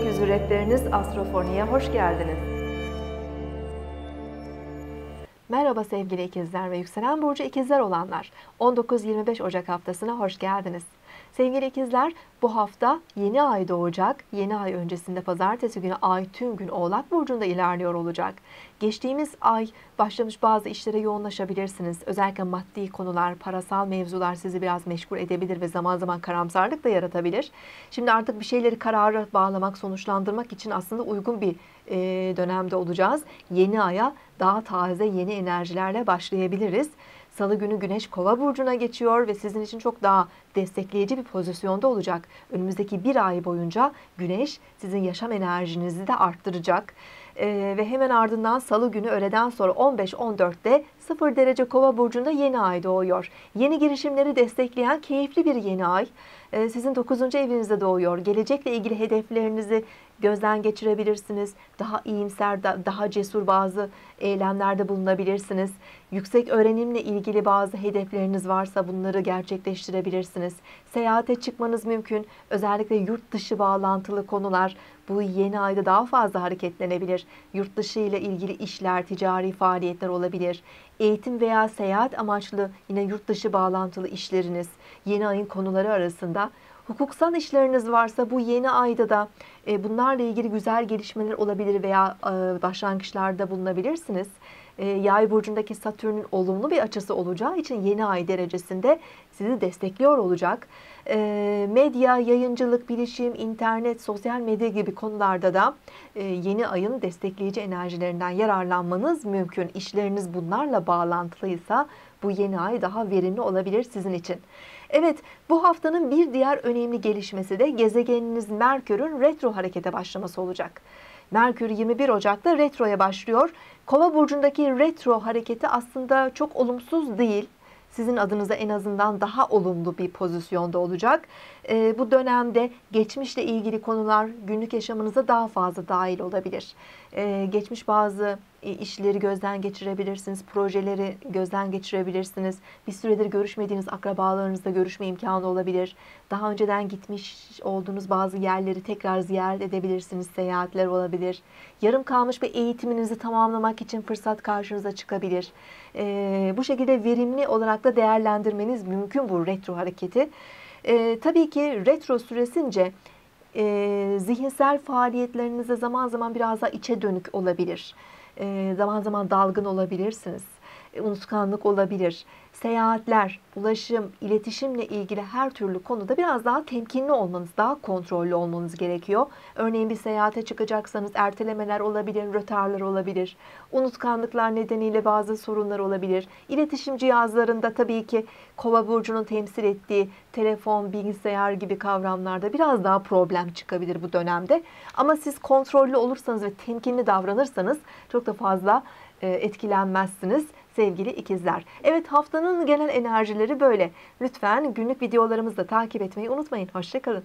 rehberiniz Astrofoni'ye hoş geldiniz. Merhaba sevgili ikizler ve yükselen burcu ikizler olanlar. 19-25 Ocak haftasına hoş geldiniz. Sevgili ikizler bu hafta yeni ay doğacak. Yeni ay öncesinde pazartesi günü ay tüm gün Oğlak Burcu'nda ilerliyor olacak. Geçtiğimiz ay başlamış bazı işlere yoğunlaşabilirsiniz. Özellikle maddi konular, parasal mevzular sizi biraz meşgul edebilir ve zaman zaman karamsarlık da yaratabilir. Şimdi artık bir şeyleri karara bağlamak, sonuçlandırmak için aslında uygun bir dönemde olacağız. Yeni aya daha taze, yeni enerjilerle başlayabiliriz. Salı günü Güneş Kova burcuna geçiyor ve sizin için çok daha destekleyici bir pozisyonda olacak. Önümüzdeki bir ay boyunca Güneş sizin yaşam enerjinizi de arttıracak. Ee, ve hemen ardından Salı günü öğleden sonra 15-14'te 0 derece Kova burcunda yeni ay doğuyor. Yeni girişimleri destekleyen keyifli bir yeni ay. Ee, sizin 9. evinizde doğuyor. Gelecekle ilgili hedeflerinizi gözden geçirebilirsiniz. Daha iyimser, daha cesur bazı eylemlerde bulunabilirsiniz. Yüksek öğrenimle ilgili bazı hedefleriniz varsa bunları gerçekleştirebilirsiniz. Seyahate çıkmanız mümkün. Özellikle yurt dışı bağlantılı konular bu yeni ayda daha fazla hareketlenebilir. Yurt dışı ile ilgili işler, ticari faaliyetler olabilir. Eğitim veya seyahat amaçlı yine yurt dışı bağlantılı işleriniz yeni ayın konuları arasında. Hukuksal işleriniz varsa bu yeni ayda da e, bunlarla ilgili güzel gelişmeler olabilir veya e, başlangıçlarda bulunabilirsiniz. E, yay burcundaki Satürn'ün olumlu bir açısı olacağı için yeni ay derecesinde sizi destekliyor olacak. Medya, yayıncılık, bilişim, internet, sosyal medya gibi konularda da yeni ayın destekleyici enerjilerinden yararlanmanız mümkün. İşleriniz bunlarla bağlantılıysa bu yeni ay daha verimli olabilir sizin için. Evet bu haftanın bir diğer önemli gelişmesi de gezegeniniz Merkür'ün retro harekete başlaması olacak. Merkür 21 Ocak'ta retroya başlıyor. Kova burcundaki retro hareketi aslında çok olumsuz değil sizin adınıza en azından daha olumlu bir pozisyonda olacak. E, bu dönemde geçmişle ilgili konular günlük yaşamınıza daha fazla dahil olabilir. E, geçmiş bazı işleri gözden geçirebilirsiniz, projeleri gözden geçirebilirsiniz. Bir süredir görüşmediğiniz akrabalarınızla görüşme imkanı olabilir. Daha önceden gitmiş olduğunuz bazı yerleri tekrar ziyaret edebilirsiniz, seyahatler olabilir. Yarım kalmış bir eğitiminizi tamamlamak için fırsat karşınıza çıkabilir. Ee, bu şekilde verimli olarak da değerlendirmeniz mümkün bu retro hareketi. Ee, tabii ki retro süresince e, zihinsel faaliyetlerinize zaman zaman biraz daha içe dönük olabilir. Zaman zaman dalgın olabilirsiniz. Unutkanlık olabilir. Seyahatler, ulaşım, iletişimle ilgili her türlü konuda biraz daha temkinli olmanız, daha kontrollü olmanız gerekiyor. Örneğin bir seyahate çıkacaksanız ertelemeler olabilir, rötarlar olabilir. Unutkanlıklar nedeniyle bazı sorunlar olabilir. İletişim cihazlarında tabii ki Kova burcunun temsil ettiği telefon, bilgisayar gibi kavramlarda biraz daha problem çıkabilir bu dönemde. Ama siz kontrollü olursanız ve temkinli davranırsanız çok da fazla e, etkilenmezsiniz sevgili ikizler. Evet haftanın genel enerjileri böyle. Lütfen günlük videolarımızı da takip etmeyi unutmayın. Hoşçakalın.